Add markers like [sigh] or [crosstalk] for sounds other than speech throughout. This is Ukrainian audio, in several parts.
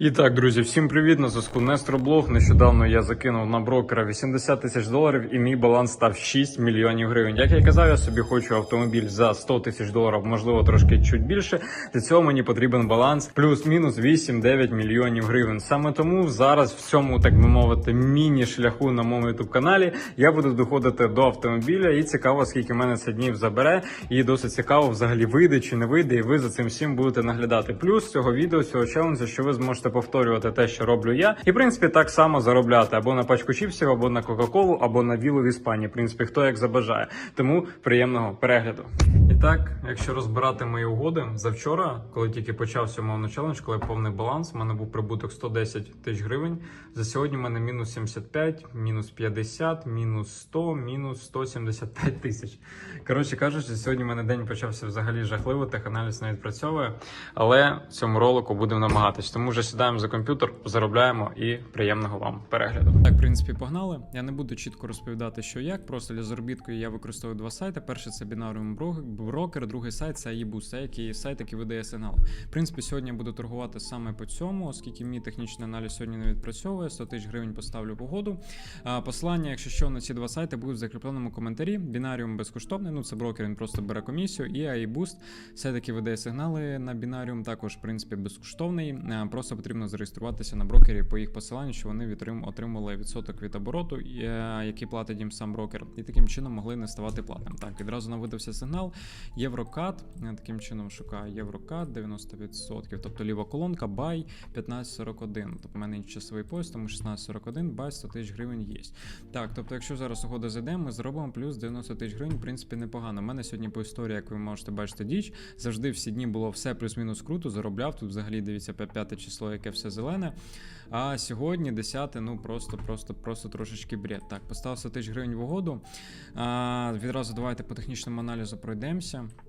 І так, друзі, всім привіт на зв'язку Нестроблог. Нещодавно я закинув на брокера 80 тисяч доларів, і мій баланс став 6 мільйонів гривень. Як я казав, я собі хочу автомобіль за 100 тисяч доларів, можливо, трошки чуть більше. Для цього мені потрібен баланс плюс-мінус 8-9 мільйонів гривень. Саме тому зараз в цьому, так би мовити, міні-шляху на моєму youtube каналі я буду доходити до автомобіля. І цікаво, скільки мене це днів забере. І досить цікаво, взагалі вийде чи не вийде. І ви за цим всім будете наглядати. Плюс цього відео, цього челенджу, що ви зможете повторювати те, що роблю я, і в принципі так само заробляти або на пачку чіпсів, або на Кока-Колу, або на вілу в Іспанії. В принципі, хто як забажає. Тому приємного перегляду. Так, якщо розбирати мої угоди завчора, коли тільки почався умовно челендж, коли повний баланс, у мене був прибуток 110 тисяч гривень. За сьогодні в мене мінус 75, мінус 50, мінус 100, мінус 175 тисяч. Коротше кажучи, сьогодні в мене день почався взагалі жахливо, теханаліз не відпрацьовує. Але в цьому ролику будемо намагатись. Тому вже сідаємо за комп'ютер, заробляємо і приємного вам перегляду. Так, в принципі, погнали. Я не буду чітко розповідати, що як. Просто для заробітку я використовую два сайти. Перший це бінаріум брокер, другий сайт це iBoost, який сайт, який видає сигнал. В принципі, сьогодні буду торгувати саме по цьому, оскільки мій технічний аналіз сьогодні не відпрацьовує. 100 тисяч гривень поставлю погоду. Послання, якщо що, на ці два сайти будуть в закріпленому коментарі. Бінаріум безкоштовний, ну це брокер, він просто бере комісію. І iBoost, сайт, який видає сигнали на бінаріум, також в принципі безкоштовний. Просто потрібно зареєструватися на брокері по їх посиланню, що вони отримали відсоток від обороту, е, який платить їм сам брокер, і таким чином могли не ставати платним. Так, відразу нам видався сигнал. Єврокат. Я таким чином шукаю Єврокат 90%. Тобто ліва колонка, бай 1541. Тобто в мене часовий пояс, тому 1641, бай 100 тисяч гривень є. Так, тобто, якщо зараз угода зайде, ми зробимо плюс 90 тисяч гривень, в принципі, непогано. У мене сьогодні по історії, як ви можете бачити, діч. Завжди всі дні було все плюс-мінус круто, заробляв. Тут взагалі дивіться п'яте число, яке все зелене. А сьогодні 10, ну просто, просто, трошечки бред. Так, поставив 100 тисяч гривень в угоду. А, відразу давайте по технічному аналізу пройдемося.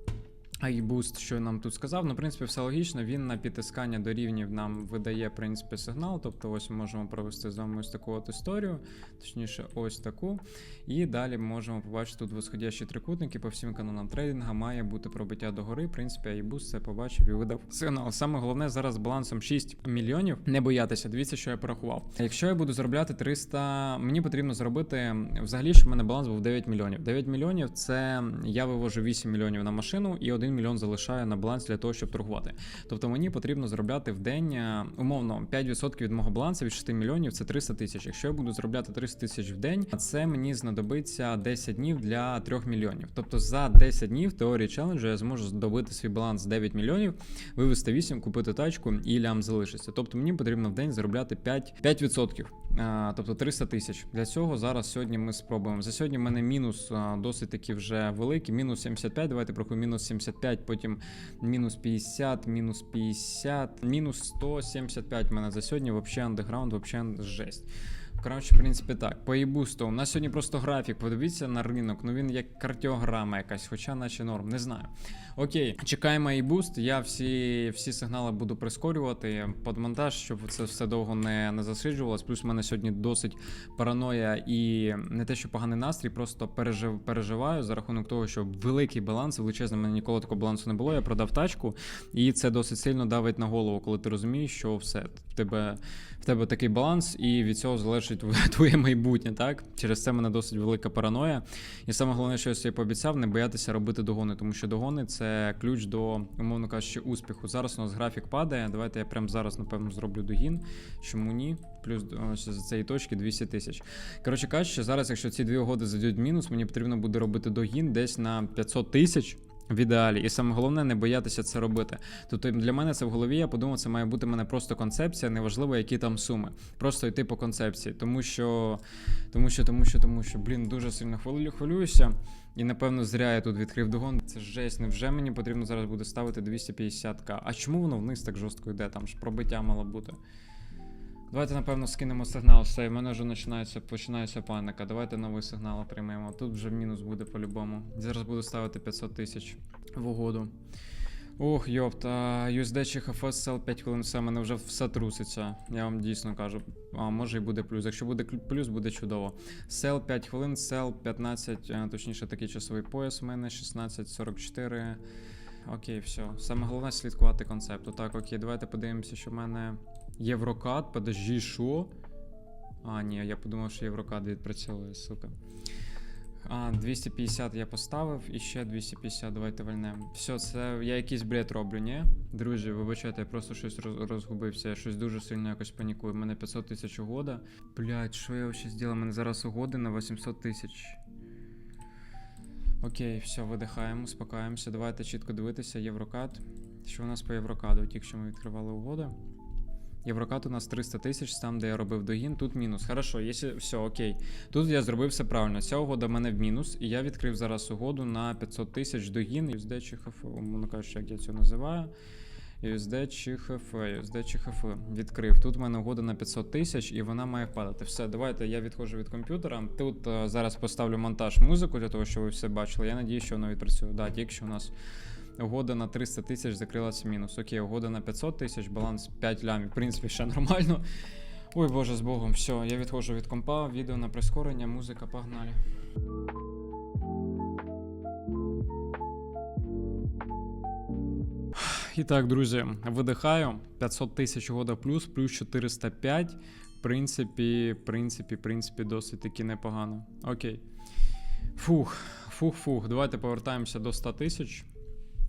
iBoost, що нам тут сказав, ну, в принципі, все логічно. Він на підтискання до рівнів нам видає, в принципі, сигнал. Тобто, ось ми можемо провести з вами ось таку от історію, точніше, ось таку. І далі можемо побачити тут восходящі трикутники по всім каналам трейдинга. Має бути пробиття догори. В принципі, iBoost це побачив і видав сигнал. Саме головне зараз балансом 6 мільйонів. Не боятися, дивіться, що я порахував. Якщо я буду заробляти 300, мені потрібно зробити взагалі, щоб в мене баланс був 9 мільйонів. 9 мільйонів це я вивожу 8 мільйонів на машину і 1 мільйон залишаю на баланс для того, щоб торгувати. Тобто мені потрібно заробляти в день е, умовно 5% від мого балансу від 6 мільйонів це 300 тисяч. Якщо я буду заробляти 300 тисяч в день, це мені знадобиться 10 днів для 3 мільйонів. Тобто за 10 днів в теорії челенджу я зможу здобути свій баланс 9 мільйонів, вивести 8, купити тачку і лям залишиться. Тобто мені потрібно в день заробляти 5%. 5%. А, тобто 300 тисяч. Для цього зараз сьогодні ми спробуємо. За сьогодні в мене мінус а, досить таки вже великий. Мінус 75. Давайте прохуємо мінус 75, потім мінус 50, мінус 50, мінус 175 в мене за сьогодні. Вообще андеграунд, вообще жесть. Коротше, в принципі, так. По ібусту. У нас сьогодні просто графік. Подивіться на ринок. Ну він як кардіограма якась, хоча наче норм, не знаю. Окей, чекаємо ібуст. Я всі всі сигнали буду прискорювати під монтаж, щоб це все довго не, не засиджувалось. Плюс в мене сьогодні досить параноя і не те, що поганий настрій, просто пережив, переживаю за рахунок того, що великий баланс, величезний, в мене ніколи такого балансу не було. Я продав тачку, і це досить сильно давить на голову, коли ти розумієш, що все тебе в тебе такий баланс, і від цього залежить твоє, [laughs] майбутнє. Так через це в мене досить велика параноя. І саме головне, що я собі пообіцяв, не боятися робити догони, тому що догони це ключ до, умовно кажучи, успіху. Зараз у нас графік падає. Давайте я прямо зараз, напевно, зроблю догін. Чому ні? Плюс ось з цієї точки 200 тисяч. Коротше кажучи, зараз, якщо ці дві угоди зайдуть в мінус, мені потрібно буде робити догін десь на 500 тисяч. В ідеалі, і саме головне не боятися це робити. Тобто для мене це в голові. Я подумав, це має бути мене просто концепція, неважливо, які там суми. Просто йти по концепції, тому що, тому що, тому що, тому що, блін, дуже сильно хвилю, хвилююся. І напевно зря я тут відкрив догон. Це жесть, невже мені потрібно зараз буде ставити 250к. А чому воно вниз так жорстко йде? Там ж пробиття мало бути. Давайте, напевно, скинемо сигнал. Все, в мене вже починається, починається паніка. Давайте новий сигнал приймемо. Тут вже мінус буде по-любому. Зараз буду ставити 500 тисяч в угоду. Ох, йопта, USD чи HFS sell 5 хвилин, все, мене вже все труситься. Я вам дійсно кажу. А може і буде плюс. Якщо буде плюс, буде чудово. Sell 5 хвилин, sell 15, точніше такий часовий пояс у мене 16.44. Окей, все. Саме головне слідкувати концепту. Так, окей, давайте подивимося, що в мене Єврокат, подожди, що? А, ні, я подумав, що Єврокат відпрацьовує, сука. А, 250 я поставив і ще 250 давайте вальнемо. Все, це я якийсь бред роблю, ні? Друзі, вибачайте, я просто щось роз- розгубився, я щось дуже сильно якось панікую. У мене 500 тисяч угода. Блять, що я ще зробив? У мене зараз угоди на 800 тисяч. Окей, все, видихаємо, успокаємося. Давайте чітко дивитися. Єврокат. Що у нас по Єврокаду? Тільки що ми відкривали угоди. Єврокат у нас 300 тисяч, там, де я робив догін, тут мінус. Хорошо, якщо все окей. Тут я зробив все правильно. Ця угода в мене в мінус, і я відкрив зараз угоду на 500 тисяч догін. USD чи умовно кажучи, як я це називаю. USD чи ХФ, USD чи ХФ. Відкрив. Тут в мене угода на 500 тисяч, і вона має впадати. Все, давайте я відходжу від комп'ютера. Тут е, зараз поставлю монтаж музику для того, щоб ви все бачили. Я надію, що воно відпрацює. Да, тільки що у нас угода на 300 тисяч закрилася мінус. Окей, угода на 500 тисяч, баланс 5 лямів. В принципі, ще нормально. Ой, боже, з Богом. Все, я відходжу від компа, відео на прискорення, музика, погнали. І так, друзі, видихаю. 500 тисяч угода плюс, плюс 405. В принципі, в принципі, в принципі, досить таки непогано. Окей. Фух, фух, фух. Давайте повертаємося до 100 тисяч.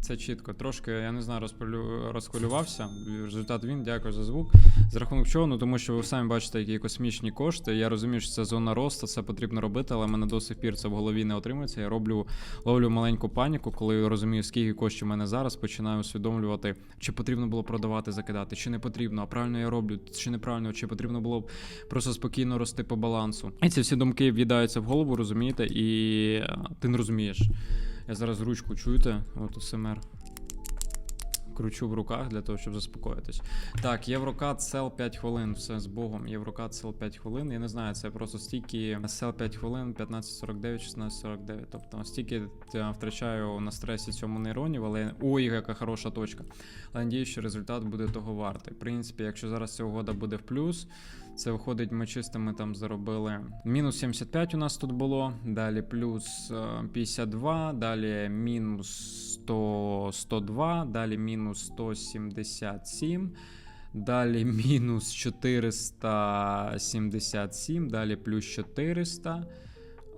Це чітко. Трошки, я не знаю, розпалю... розхвилювався. Результат він, дякую за звук. За рахунок чого? Ну тому що ви самі бачите, які космічні кошти. Я розумію, що це зона росту, це потрібно робити, але мене до сих пір це в голові не отримується. Я роблю ловлю маленьку паніку, коли розумію, скільки коштів в мене зараз, починаю усвідомлювати, чи потрібно було продавати, закидати, чи не потрібно, а правильно я роблю, чи неправильно, чи потрібно було б просто спокійно рости по балансу. І ці всі думки в'їдаються в голову, розумієте, і е, ти не розумієш. Я зараз ручку чуєте? От СМР. Кручу в руках для того, щоб заспокоїтись. Так, Єврокат сел 5 хвилин. Все з Богом. Єврокат сел 5 хвилин. Я не знаю, це просто стільки сел 5 хвилин, 15.49, 16.49. Тобто стільки втрачаю на стресі цьому нейронів, але ой, яка хороша точка. Але надію, що результат буде того вартий. В принципі, якщо зараз ця угода буде в плюс, це виходить, ми чистими там заробили. Мінус 75 у нас тут було. Далі плюс е, 52, далі мінус 100, 102, далі мінус 177. Далі мінус 477, далі плюс 400.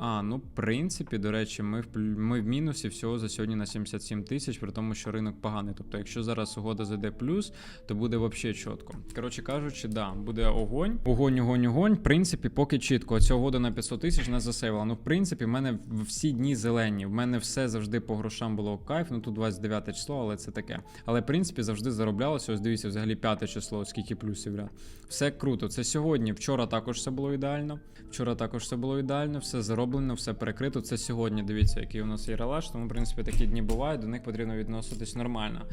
А, ну, в принципі, до речі, ми в, ми в мінусі всього за сьогодні на 77 тисяч, при тому, що ринок поганий. Тобто, якщо зараз угода зайде плюс, то буде взагалі чітко. Коротше кажучи, да, буде огонь. Огонь, огонь, огонь. В принципі, поки чітко. Ця угода на 500 тисяч не засейвила. Ну, в принципі, в мене всі дні зелені. В мене все завжди по грошам було кайф. Ну тут 29 число, але це таке. Але в принципі завжди зароблялося. Ось дивіться, взагалі п'яте число, скільки плюсів ряд. Все круто. Це сьогодні. Вчора також все було ідеально. Вчора також все було ідеально, все зароблено, все перекрито. Це сьогодні. Дивіться, який у нас є релаш. Тому, в принципі, такі дні бувають, до них потрібно відноситись нормально.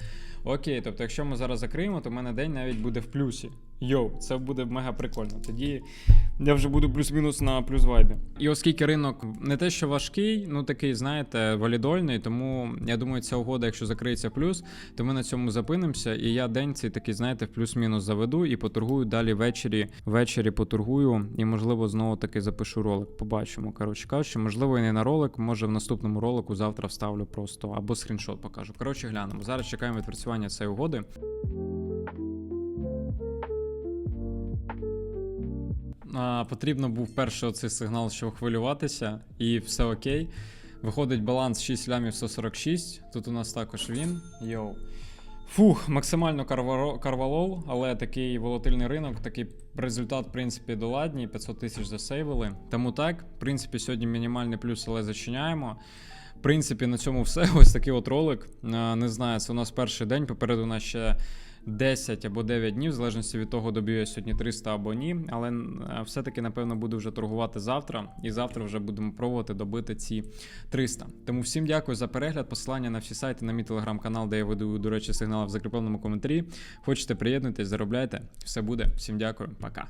Окей, тобто, якщо ми зараз закриємо, то в мене день навіть буде в плюсі. Йоу, це буде мега прикольно. Тоді я вже буду плюс-мінус на плюс вайбі. І оскільки ринок не те, що важкий, ну такий, знаєте, валідольний, тому я думаю, ця угода, якщо закриється плюс, то ми на цьому зупинимося. І я день цей такий, знаєте, в плюс-мінус заведу і поторгую далі ввечері. Ввечері поторгую, і можливо знову таки запишу ролик. Побачимо. Коротше кажучи, можливо, і не на ролик, може в наступному ролику завтра вставлю просто або скріншот покажу. Коротше, глянемо. Зараз чекаємо відпрацювання цієї угоди. А, потрібно був перший оцей сигнал, щоб хвилюватися, і все окей. Виходить баланс 6 лямів 146. Тут у нас також він. Йоу. Фух, максимально карвалол, але такий волатильний ринок, такий результат, в принципі, доладній. 500 тисяч засейвили. Тому так, в принципі, сьогодні мінімальний плюс, але зачиняємо. В принципі, на цьому все. [laughs] Ось такий от ролик. Не знаю, це у нас перший день. Попереду у нас ще 10 або 9 днів, в залежності від того, доб'ю я сьогодні 300 або ні. Але е, все-таки, напевно, буду вже торгувати завтра, і завтра вже будемо пробувати добити ці 300. Тому всім дякую за перегляд. Посилання на всі сайти на мій телеграм-канал, де я веду, до речі, сигнали в закріпленому коментарі. Хочете приєднуйтесь, заробляйте. Все буде. Всім дякую, пока.